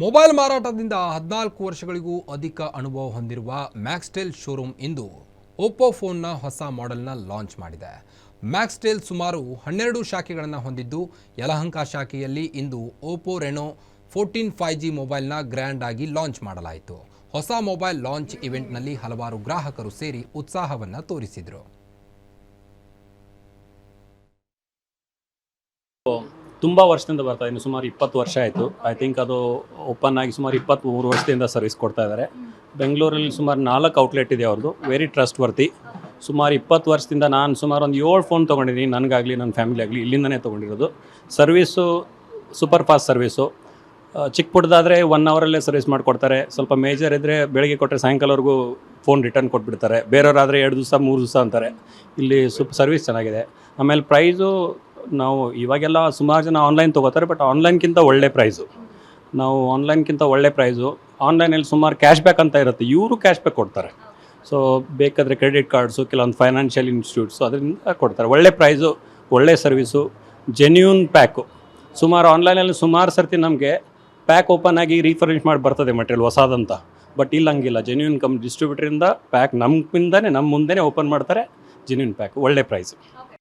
Mobile ಮಾರಾಟದಿಂದ ಹದಿನಾಲ್ಕು ವರ್ಷಗಳಿಗೂ ಅಧಿಕ ಅನುಭವ ಹೊಂದಿರುವ ಮ್ಯಾಕ್ಸ್ಟೆಲ್ ಶೋರೂಮ್ ಇಂದು ಒಪ್ಪೋ ಫೋನ್ನ ಹೊಸ ಮಾಡೆಲ್ನ ಲಾಂಚ್ ಮಾಡಿದೆ. ಮ್ಯಾಕ್ಸ್ಟೆಲ್ ಸುಮಾರು ಹನ್ನೆರಡು ಶಾಖೆಗಳನ್ನು ಹೊಂದಿದ್ದು, ಯಲಹಂಕ ಶಾಖೆಯಲ್ಲಿ ಇಂದು Oppo Reno fourteen five G ಮೊಬೈಲ್ನ ಗ್ರ್ಯಾಂಡ್ ಆಗಿ ಲಾಂಚ್ ಮಾಡಲಾಯಿತು. ಹೊಸ ಮೊಬೈಲ್ ಲಾಂಚ್ ಇವೆಂಟ್ನಲ್ಲಿ ಹಲವಾರು ಗ್ರಾಹಕರು ಸೇರಿ ಉತ್ಸಾಹವನ್ನು ತೋರಿಸಿದರು. ತುಂಬ ವರ್ಷದಿಂದ ಬರ್ತಾ ಇದ್ದೀನಿ ಸುಮಾರು ಇಪ್ಪತ್ತು ವರ್ಷ ಆಯಿತು. ಐ ಥಿಂಕ್ ಅದು ಓಪನ್ ಆಗಿ ಸುಮಾರು ಇಪ್ಪತ್ತ್ಮೂರು ವರ್ಷದಿಂದ ಸರ್ವಿಸ್ ಕೊಡ್ತಾ ಇದ್ದಾರೆ ಬೆಂಗಳೂರಲ್ಲಿ ಸುಮಾರು ನಾಲ್ಕು ಔಟ್ಲೆಟ್ ಇದೆ ಅವ್ರದ್ದು ವೆರಿ ಟ್ರಸ್ಟ್ ವರ್ತಿ ಸುಮಾರು ಇಪ್ಪತ್ತು ವರ್ಷದಿಂದ ನಾನು ಸುಮಾರು ಒಂದು ಏಳು ಫೋನ್ ತೊಗೊಂಡಿದ್ದೀನಿ ನನಗಾಗಲಿ ನನ್ನ ಫ್ಯಾಮಿಲಿ ಆಗಲಿ, ಇಲ್ಲಿಂದನೇ ತೊಗೊಂಡಿರೋದು. ಸರ್ವಿಸು ಸೂಪರ್ ಫಾಸ್ಟ್ ಸರ್ವೀಸು ಚಿಕ್ಕ ಪುಟ್ಟದಾದರೆ ಒನ್ ಅವರಲ್ಲೇ ಸರ್ವಿಸ್ ಮಾಡಿಕೊಡ್ತಾರೆ. ಸ್ವಲ್ಪ ಮೇಜರ್ ಇದ್ದರೆ ಬೆಳಗ್ಗೆ ಕೊಟ್ಟರೆ ಸಾಯಂಕಾಲವರೆಗೂ ಫೋನ್ ರಿಟರ್ನ್ ಕೊಟ್ಬಿಡ್ತಾರೆ. ಬೇರೆಯವರಾದರೆ ಎರಡು ದಿವಸ, ಮೂರು ದಿವಸ ಅಂತಾರೆ. ಇಲ್ಲಿ ಸುಪ್ ಸರ್ವಿಸ್ ಚೆನ್ನಾಗಿದೆ. ಆಮೇಲೆ ಪ್ರೈಸು ನಾವು ಇವಾಗೆಲ್ಲ ಸುಮಾರು ಜನ ಆನ್ಲೈನ್ ತೊಗೋತಾರೆ ಬಟ್ ಆನ್ಲೈನ್ಗಿಂತ ಒಳ್ಳೆ ಪ್ರೈಸು ನಾವು ಆನ್ಲೈನ್ಗಿಂತ ಒಳ್ಳೆ ಪ್ರೈಸು ಆನ್ಲೈನಲ್ಲಿ ಸುಮಾರು ಕ್ಯಾಶ್ ಬ್ಯಾಕ್ ಅಂತ ಇರುತ್ತೆ. ಇವರು ಕ್ಯಾಶ್ ಬ್ಯಾಕ್ ಕೊಡ್ತಾರೆ. ಸೊ ಬೇಕಾದರೆ ಕ್ರೆಡಿಟ್ ಕಾರ್ಡ್ಸು ಕೆಲವೊಂದು ಫೈನಾನ್ಷಿಯಲ್ ಇನ್ಸ್ಟಿಟ್ಯೂಟ್ಸು ಅದರಿಂದ ಕೊಡ್ತಾರೆ. ಒಳ್ಳೆ ಪ್ರೈಸು ಒಳ್ಳೆ ಸರ್ವಿಸು ಜೆನ್ಯೂನ್ ಪ್ಯಾಕು ಸುಮಾರು ಆನ್ಲೈನಲ್ಲಿ ಸುಮಾರು ಸರ್ತಿ ನಮಗೆ ಪ್ಯಾಕ್ ಓಪನ್ ಆಗಿ ರೀಫರ್ನಿಷ್ ಮಾಡಿ ಬರ್ತದೆ ಮಟೀರಿಯಲ್ ಹೊಸದಂತ. ಬಟ್ ಇಲ್ಲಿ, ಹಂಗಿಲ್ಲ. ಜೆನ್ಯೂನ್ ಕಮ್ ಡಿಸ್ಟ್ರಿಬ್ಯೂಟರಿಂದ ಪ್ಯಾಕ್ ನಮ್ಮಿಂದನೇ ನಮ್ಮ ಮುಂದೆನೇ ಓಪನ್ ಮಾಡ್ತಾರೆ. ಜೆನ್ಯೂನ್ ಪ್ಯಾಕ್ ಒಳ್ಳೆ ಪ್ರೈಸ್